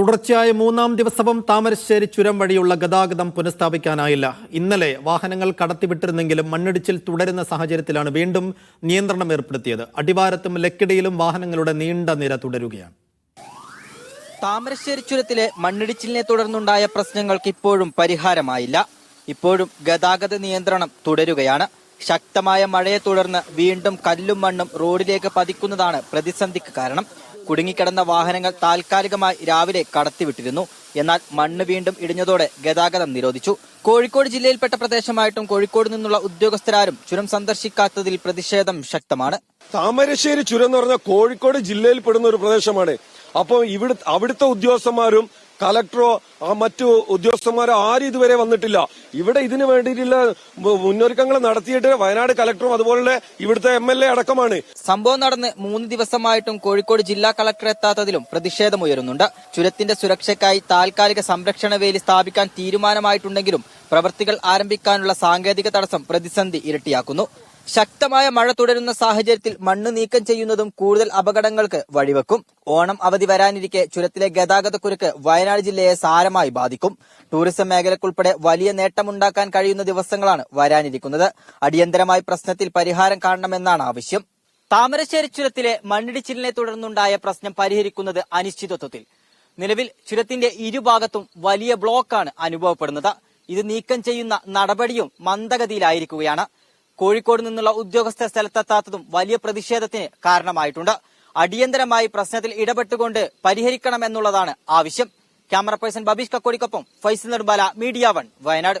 തുടർച്ചയായ മൂന്നാം ദിവസവും താമരശ്ശേരി ചുരം വഴിയുള്ള ഗതാഗതം പുനഃസ്ഥാപിക്കാനായില്ല. ഇന്നലെ വാഹനങ്ങൾ കടത്തിവിട്ടിരുന്നെങ്കിലും മണ്ണിടിച്ചിൽ തുടരുന്ന സാഹചര്യത്തിലാണ് വീണ്ടും നിയന്ത്രണം ഏർപ്പെടുത്തിയത്. അടിവാരത്തും ലക്കിടിയിലും വാഹനങ്ങളുടെ നീണ്ട നിര തുടരുകയാണ്. താമരശ്ശേരി ചുരത്തിലെ മണ്ണിടിച്ചിലിനെ തുടർന്നുണ്ടായ പ്രശ്നങ്ങൾക്ക് ഇപ്പോഴും പരിഹാരമായില്ല. ഇപ്പോഴും ഗതാഗത നിയന്ത്രണം തുടരുകയാണ്. ശക്തമായ മഴയെ തുടർന്ന് വീണ്ടും കല്ലും മണ്ണും റോഡിലേക്ക് പതിക്കുന്നതാണ് പ്രതിസന്ധിക്ക് കാരണം. കുടുങ്ങിക്കിടന്ന വാഹനങ്ങൾ താൽക്കാലികമായി രാവിലെ കടത്തിവിട്ടിരുന്നു. എന്നാൽ മണ്ണ് വീണ്ടും ഇടിഞ്ഞതോടെ ഗതാഗതം നിരോധിച്ചു. കോഴിക്കോട് ജില്ലയിൽപ്പെട്ട പ്രദേശമായിട്ടും കോഴിക്കോട് നിന്നുള്ള ഉദ്യോഗസ്ഥരാരും ചുരം സന്ദർശിക്കാത്തതിൽ പ്രതിഷേധം ശക്തമാണ്. താമരശ്ശേരി ചുരം എന്ന് പറഞ്ഞാൽ കോഴിക്കോട് ജില്ലയിൽ പെടുന്ന ഒരു പ്രദേശമാണ്. അപ്പോൾ ഇവിടെ അവിടുത്തെ ഉദ്യോഗസ്ഥന്മാരും കലക്ടറോ മറ്റു ഉദ്യോഗസ്ഥന്മാരോ ആരും ഇതുവരെ വന്നിട്ടില്ല. ഇവിടെ ഇതിനു വേണ്ടിയിട്ടുള്ള മുന്നൊരുക്കങ്ങൾ നടത്തിയിട്ട് വയനാട് കലക്ടറും അതുപോലെ ഇവിടുത്തെ എം എൽ എ അടക്കമാണ്. സംഭവം നടന്ന് മൂന്ന് ദിവസമായിട്ടും കോഴിക്കോട് ജില്ലാ കലക്ടർ എത്താത്തതിലും പ്രതിഷേധമുയരുന്നുണ്ട് ചുരത്തിന്റെ സുരക്ഷയ്ക്കായി താൽക്കാലിക സംരക്ഷണ വേലി സ്ഥാപിക്കാൻ തീരുമാനമായിട്ടുണ്ടെങ്കിലും പ്രവൃത്തികൾ ആരംഭിക്കാനുള്ള സാങ്കേതിക തടസ്സം പ്രതിസന്ധി ഇരട്ടിയാക്കുന്നു. ശക്തമായ മഴ തുടരുന്ന സാഹചര്യത്തിൽ മണ്ണ് നീക്കം ചെയ്യുന്നതും കൂടുതൽ അപകടങ്ങൾക്ക് വഴിവെക്കും. ഓണം അവധി വരാനിരിക്കെ ചുരത്തിലെ ഗതാഗതക്കുരുക്ക് വയനാട് ജില്ലയെ സാരമായി ബാധിക്കും. ടൂറിസം മേഖലക്കുൾപ്പെടെ വലിയ നേട്ടമുണ്ടാക്കാൻ കഴിയുന്ന ദിവസങ്ങളാണ് വരാനിരിക്കുന്നത്. അടിയന്തരമായി പ്രശ്നത്തിൽ പരിഹാരം കാണണമെന്നാണ് ആവശ്യം. താമരശ്ശേരി ചുരത്തിലെ മണ്ണിടിച്ചിലിനെ തുടർന്നുണ്ടായ പ്രശ്നം പരിഹരിക്കുന്നത് അനിശ്ചിതത്വത്തിൽ. നിലവിൽ ചുരത്തിന്റെ ഇരുഭാഗത്തും വലിയ ബ്ലോക്കാണ് അനുഭവപ്പെടുന്നത്. ഇത് നീക്കം ചെയ്യുന്ന നടപടിയും മന്ദഗതിയിലായിരിക്കുകയാണ്. കോഴിക്കോട് നിന്നുള്ള ഉദ്യോഗസ്ഥ സ്ഥലത്തെത്താത്തതും വലിയ പ്രതിഷേധത്തിന് കാരണമായിട്ടുണ്ട്. അടിയന്തരമായി പ്രശ്നത്തിൽ ഇടപെട്ടുകൊണ്ട് പരിഹരിക്കണമെന്നുള്ളതാണ് ആവശ്യം. ക്യാമറ പേഴ്സൺ ബബീഷ് കക്കോടിക്കൊപ്പം ഫൈസൽ നെടുമ്പാല മീഡിയ വൺ വയനാട്.